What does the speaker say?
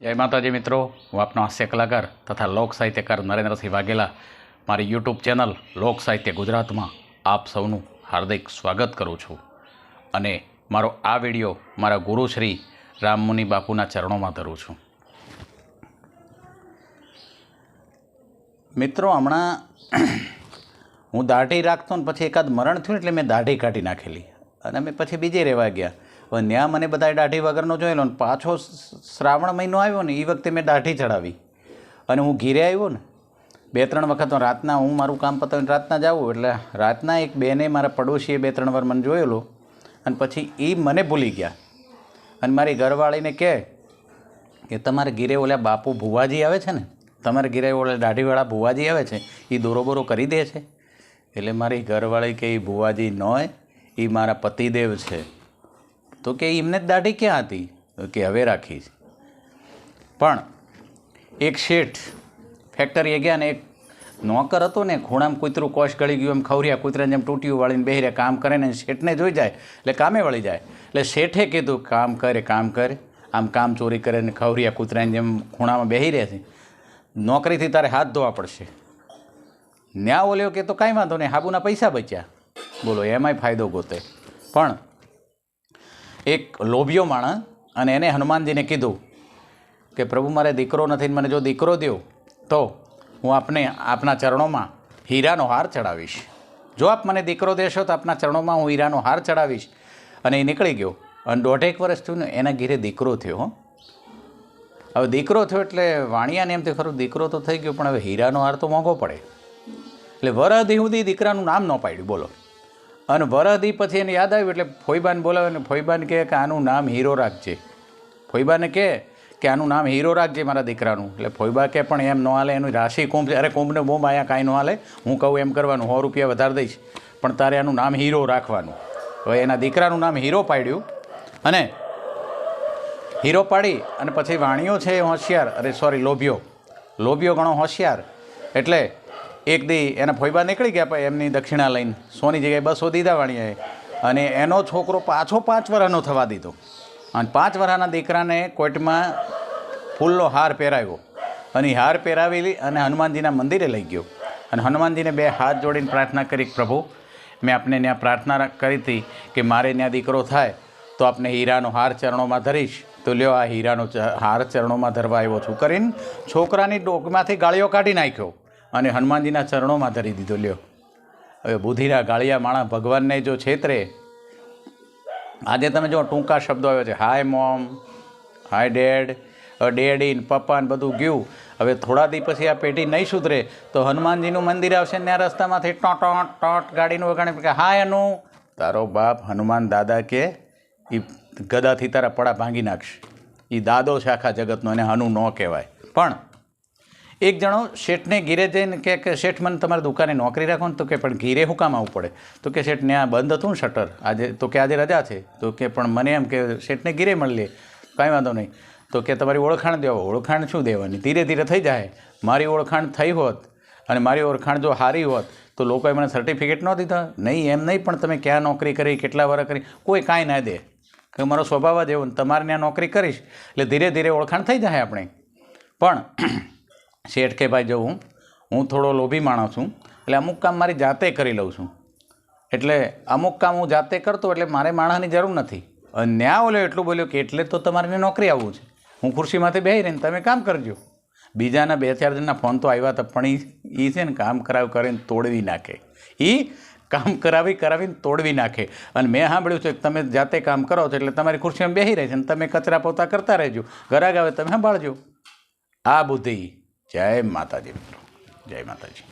જય માતાજી મિત્રો, હું આપનો હાસ્ય કલાકાર તથા લોક સાહિત્યકાર નરેન્દ્રસિંહ વાઘેલા. મારી યુટ્યુબ ચેનલ લોક સાહિત્ય ગુજરાતમાં આપ સૌનું હાર્દિક સ્વાગત કરું છું. અને મારો આ વીડિયો મારા ગુરુ શ્રી રામમુનિ બાપુના ચરણોમાં ધરું છું. મિત્રો, હમણાં હું દાઢી રાખતો ને પછી એકાદ મરણ થયું એટલે મેં દાઢી કાઢી નાખેલી. અને મેં પછી બીજે રહેવા ગયા. હવે ત્યાં મને બધાએ દાઢી વગરનો જોયેલો ને પાછો શ્રાવણ મહિનો આવ્યો ને એ વખતે મેં દાઢી ચડાવી અને હું ઘીરે આવ્યો ને, બે ત્રણ વખત રાતના હું મારું કામ પતાવીને રાતના જાઉં એટલે રાતના એક બેને મારા પડોશીએ બે ત્રણ વાર મને જોયેલો અને પછી એ મને ભૂલી ગયા. અને મારી ઘરવાળીને કહે કે તમારે ઘીરે ઓલા બાપુ ભુવાજી આવે છે ને, તમારે ઘીરે ઓલા દાઢીવાળા ભુવાજી આવે છે એ દોરો બોરો કરી દે છે. એટલે મારી ઘરવાળી કે એ ભુવાજી નોય એ મારા પતિદેવ છે. તો કે એમને જ દાઢી ક્યાં હતી? તો કે હવે રાખી પણ એક શેઠ ફેક્ટરીએ ગયા ને એક નોકર હતો ને, ખૂણામાં કૂતરું કોશ ગળી ગયું, એમ ખવરિયા કૂતરાને જેમ તૂટ્યું વાળીને બેહરે કામ કરે ને, શેઠને જોઈ જાય, એટલે કામે વળી જાય. એટલે શેઠે કીધું, કામ કરે કામ કરે, આમ કામ ચોરી કરે ને ખવરિયા કૂતરાને જેમ ખૂણામાં બેહી રહે છે. નોકરીથી તારે હાથ ધોવા પડશે. ન્યા ઓલ્યો કે, તો કાંઈ વાંધો નહીં, હાબુના પૈસા બચ્યા. બોલો, એમાંય ફાયદો ગોતે. પણ એક લોભિયો માણસ અને એને હનુમાનજીને કીધું કે, પ્રભુ, મારે દીકરો નથી મને જો દીકરો દો તો હું આપને આપના ચરણોમાં હીરાનો હાર ચડાવીશ. જો આપ મને દીકરો દેશો, તો આપના ચરણોમાં હું હીરાનો હાર ચડાવીશ. અને એ નીકળી ગયો. અને દોઢેક વર્ષ થયું ને એના ઘીરે દીકરો થયો હવે દીકરો થયો એટલે વાણિયાને એમ થયું, ખરું, દીકરો તો થઈ ગયો, પણ હવે હીરાનો હાર તો મોંઘો પડે. એટલે વરધી સુધી દીકરાનું નામ ન પાડ્યું, બોલો. અને વરહદી પછી એને યાદ આવ્યું એટલે ફોઈબાન બોલાવે ને ફોઈબાન કહે કે આનું નામ હીરો રાખજે. ફોઈબાને કહે કે આનું નામ હીરો રાખજે મારા દીકરાનું. એટલે ફોઈબા કે પણ એમ ન હાલે, એનું રાશિ કુંભ અરે, કુંભને બોમ્બ અહીંયા કાંઈ ન હાલે. હું કહું એમ કરવાનું, સો રૂપિયા વધારે દઈશ. પણ તારે આનું નામ હીરો રાખવાનું. હવે એના દીકરાનું નામ હીરો પાડ્યું. અને હીરો પાડી અને પછી વાણિયો છે એ હોશિયાર. અરે સોરી લોભિયો. લોભિયો ઘણો હોશિયાર. એટલે એક દી એના ફોઈબા નીકળી ગયા પછી એમની દક્ષિણા લઈને સોની જગ્યાએ બસો દીધા વાણીએ અને એનો છોકરો પાછો પાંચ વર્ષનો થવા દીધો. અને પાંચ વર્ષના દીકરાને કોર્ટમાં ફૂલનો હાર પહેરાવ્યો. અને હાર પહેરાવેલી અને હનુમાનજીના મંદિરે લઈ ગયો. અને હનુમાનજીને બે હાથ જોડીને પ્રાર્થના કરી પ્રભુ, મેં આપને ત્યાં પ્રાર્થના કરી હતી કે મારે ત્યાં દીકરો થાય, તો આપને હીરાનો હાર ચરણોમાં ધરીશ. તો લ્યો આ હીરાનો હાર ચરણોમાં ધરવા આવ્યો છું. કરીને છોકરાની ડોકમાંથી ગાળીઓ કાઢી નાખ્યો. અને હનુમાનજીના ચરણોમાં ધરી દીધો. લ્યો. હવે બુધિરા, ગાળિયા, માણા ભગવાનને જો છેતરે, આજે તમે જો ટૂંકા શબ્દો આવ્યો છે, hi mom, hi dad dad in પપ્પા ને બધું ગયું. હવે થોડા દી પછી આ પેઢી નહીં સુધરે, તો હનુમાનજીનું મંદિર આવશે ને આ રસ્તામાંથી ટોટ ટોટ ગાડીનું વગાડે કે, હાય અનુ. તારો બાપ હનુમાન દાદા કે એ ગદાથી તારા પડા ભાંગી નાખશે. એ દાદો છે આખા જગતનો, એને હનુ ન કહેવાય. પણ એક જણો શેઠને ઘીરે જઈને કે, શેઠ, મને તમારી દુકાને નોકરી રાખો ને. તો કે, પણ ઘીરે હું કામ આવવું પડે? તો કે શેઠ ત્યાં બંધ હતું ને શટર. આજે તો કે, આજે રજા છે. તો કે, પણ મને એમ કે, શેઠને ઘીરે મળી લે. કાંઈ વાંધો નહીં. તો કે, તમારી ઓળખાણ દેવો. ઓળખાણ શું દેવાની? ધીરે ધીરે થઈ જાય. મારી ઓળખાણ થઈ હોત અને મારી ઓળખાણ જો હારી હોત, તો લોકોએ મને સર્ટિફિકેટ ન દીધા? નહીં, એમ નહીં, પણ તમે ક્યાં નોકરી કરી, કેટલા વર્ષ કરી? કોઈ કાંઈ ના દે. કે મારો સ્વભાવ જ એવો ને, તમારે ત્યાં નોકરી કરીશ. એટલે ધીરે ધીરે ઓળખાણ થઈ જાય આપણે. પણ શેઠ કે ભાઈ, જો હું થોડો લોભી માણસ છું, એટલે અમુક કામ મારી જાતે કરી લઉં છું. એટલે અમુક કામ હું જાતે કરતો એટલે મારે માણસની જરૂર નથી. અને ન્યા ઓલો એટલું બોલ્યો કે એટલે તો તમારે નોકરી આવવું છે. હું ખુરશીમાંથી બેસી રહીને તમે કામ કરજો. બીજાના બે ચાર જણના ફોન તો આવ્યા હતા, પણ એ છે ને કામ કરાવ કરીને તોડવી નાખે. એ કામ કરાવી કરાવીને તોડવી નાખે. અને મેં સાંભળ્યું છે કે તમે જાતે કામ કરો છો એટલે તમારી ખુરશીમાં બેસી રહે છે અને તમે કચરા પોતા કરતા રહેજો. ઘરાક આવે તમે સાંભળજો. આ બુદ્ધિ. જય માતાજી મિત્રો. જય માતાજી.